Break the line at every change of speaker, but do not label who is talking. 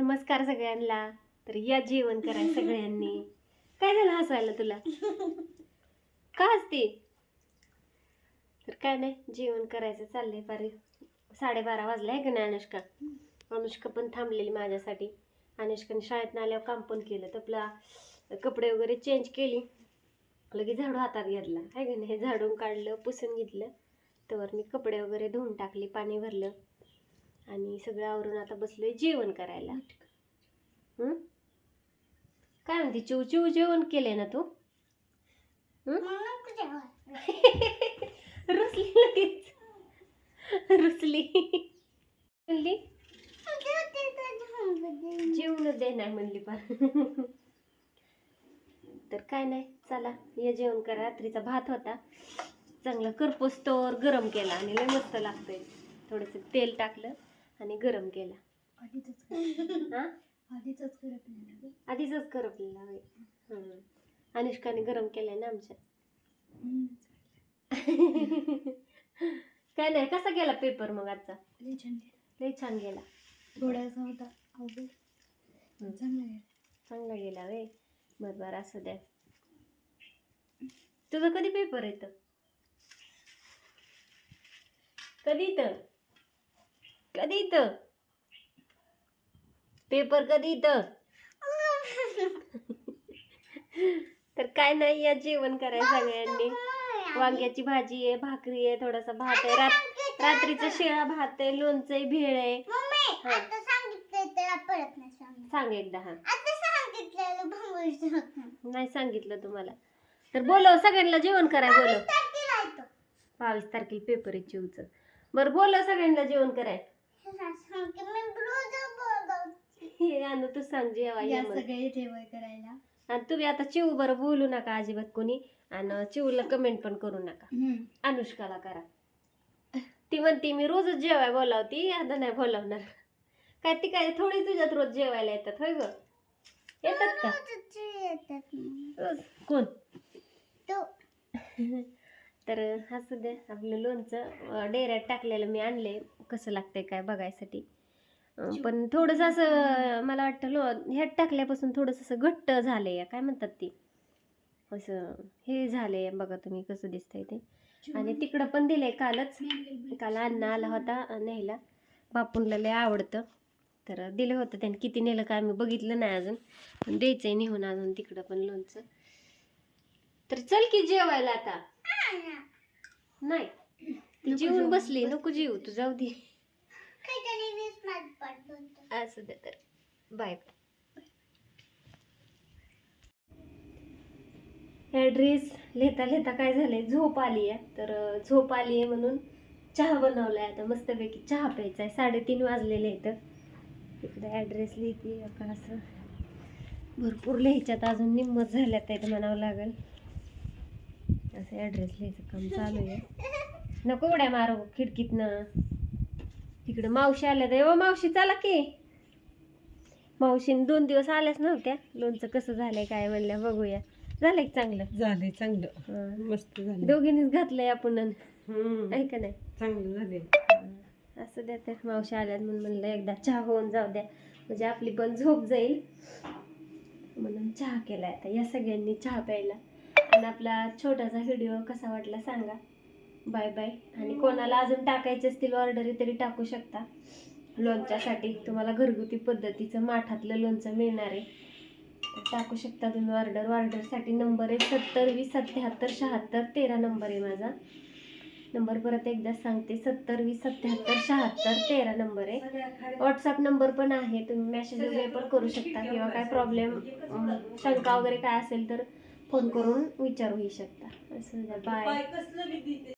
नमस्कार सगळ्यांना. तर या जेवण कराय सगळ्यांनी. काय झालं हसायला तुला? का हसते? तर काय नाही जेवण करायचं चाललंय. पारी साडेबारा वाजले आहे का नाही अनुष्का? अनुष्का पण थांबलेली माझ्यासाठी. अनुष्काने शाळेतनं आल्यावर काम पण केलं. तर आपला कपडे वगैरे चेंज केली. लगेच झाडू हातात घेतला. आहे का नाही? हे झाडून काढलं पुसून घेतलं. तर मी कपडे वगैरे धुवून टाकले पाणी भरलं. आणि सगळं आवरून आता बसलोय जेवण करायला? काय म्हणते चिव चिव जेवण केलंय ना तू? रुसली लगेच. रुसली. म्हणली? जेवण दे नाही म्हणली पण. तर काय नाही चला ये जेवण करा. रात्रीचा भात होता. चांगला करपूस तोवर गरम केला आणि लय मस्त लागतंय. थोडंसं तेल टाकलं. आणि गरम केला. हा? आधीच करपलेला होय. हं. अनुष्काने गरम केलाय ना आमच्या. काय नाही कसा गेला पेपर मग आजचा? लय छान गेला.
थोडासा होता. चांगला
गेला. वे बरं बरं असू द्या. तुझं कधी पेपर येतं कधी इथं? कधी इथं? पेपर कधी इथं? तर काय नाही या जेवण कराय सगळ्यांनी. वांग्याची भाजी आहे भाकरी आहे थोडासा भात आहे. रात रात्रीचा शिळा भात आहे लोणचं आहे. भेळ आहे
सांग
एकदा हा. नाही सांगितलं तुम्हाला. तर बोलव सगळ्यांना जेवण कराय बोलव. बावीस तारखेला पेपर आहे चिवचं. बरं बोलव सगळ्यांना जेवण कराय हे आणू तू सांग जेवा
या
या मग.
सगळे जेवण करायला.
आणि तुम्ही आता चिव बरं बोलू नका अजिबात कोणी. आणि चिवला कमेंट पण करू नका. अनुष्काला करा. ती म्हणते मी रोजच जेवाय बोलावती आता नाही बोलावणार. काय ती काय थोडी तुझ्यात रोज जेवायला येतात होय ग? येतात का?
रोजचे येतात मग.
रोज. कोण?
तो.
तर असू द्या आपलं लोणचं डेऱ्यात टाकलेलं मी आणले कसं लागतंय काय बघायसाठी. पण थोडंसं असं मला वाटतं लो ह्यात टाकल्यापासून थोडंसं असं घट्ट झालंय या. काय म्हणतात ती? असं हे झालंय बघा तुम्ही कसं दिसतंय ते. आणि तिकडं पण दिलंय कालच. काल अण्णा आला होता न्यायला. बापूंला लय आवडतं. तर दिलं होतं त्याने. किती नेलं काय मी बघितलं नाही अजून. पण द्यायचंय नेहून अजून तिकडं पण लोणचं. तर चल की जेवायला आता. नाही. ती जेवून बसली नको जेवू तू जाऊ दे.
काहीतरी वीस मार्क पाठ बोलतो
असं दे तर. बाय ॲड्रेस लिहिता लिहिता काय झालंय? झोप आली आहे. तर झोप आली आहे म्हणून चहा बनवलाय आता. मस्तपैकी चहा प्यायचा आहे साडेतीन वाजलेले इथं इकडे ॲड्रेस लिहिते का असं. भरपूर लिहायच्यात. अजून निम्मत झाल्यात आहेत म्हणावं लागेल. असं ॲड्रेस लिहायचं काम चालू आहे. नको उड्या मारू खिडकीतनं. तिकडं मावशी आल्या तर मावशी चला की. मावशीने दोन दिवस आल्याच नव्हत्या. लोणचं कसं झालंय काय म्हणल्या बघूया. झालंय चांगलं?
झालंय चांगलं. मस्त झालं
दोघींनीच घातलंय आपण.
हम्म.
आहे का नाही?
चांगलं झालंय.
असं द्या तर मावशी आल्यात म्हणून म्हणलं एकदा चहा होऊन जाऊ द्या. म्हणजे आपली पण झोप जाईल. म्हणून चहा केलाय आता या सगळ्यांनी चहा प्यायला. आणि आपला छोटासा व्हिडिओ कसा वाटला सांगा. बाय बाय आणि कोणाला अजून टाकायचे असतील ऑर्डरी तरी टाकू शकता. लोणच्यासाठी तुम्हाला घरगुती पद्धतीचं माठातलं लोणचं मिळणार आहे. टाकू शकता तुम्ही ऑर्डर ऑर्डरसाठी नंबर आहे सत्तर वीस सत्याहत्तर शहात्तर तेरा नंबर आहे माझा. नंबर परत एकदा सांगते. सत्तर वीस सत्याहत्तर शहात्तर तेरा नंबर आहे. व्हॉट्सअप नंबर पण आहे. तुम्ही मेसेज वगैरे पण करू शकता. किंवा काय प्रॉब्लेम शंका वगैरे काय असेल तर फोन करून विचारूही शकता. असं बाय.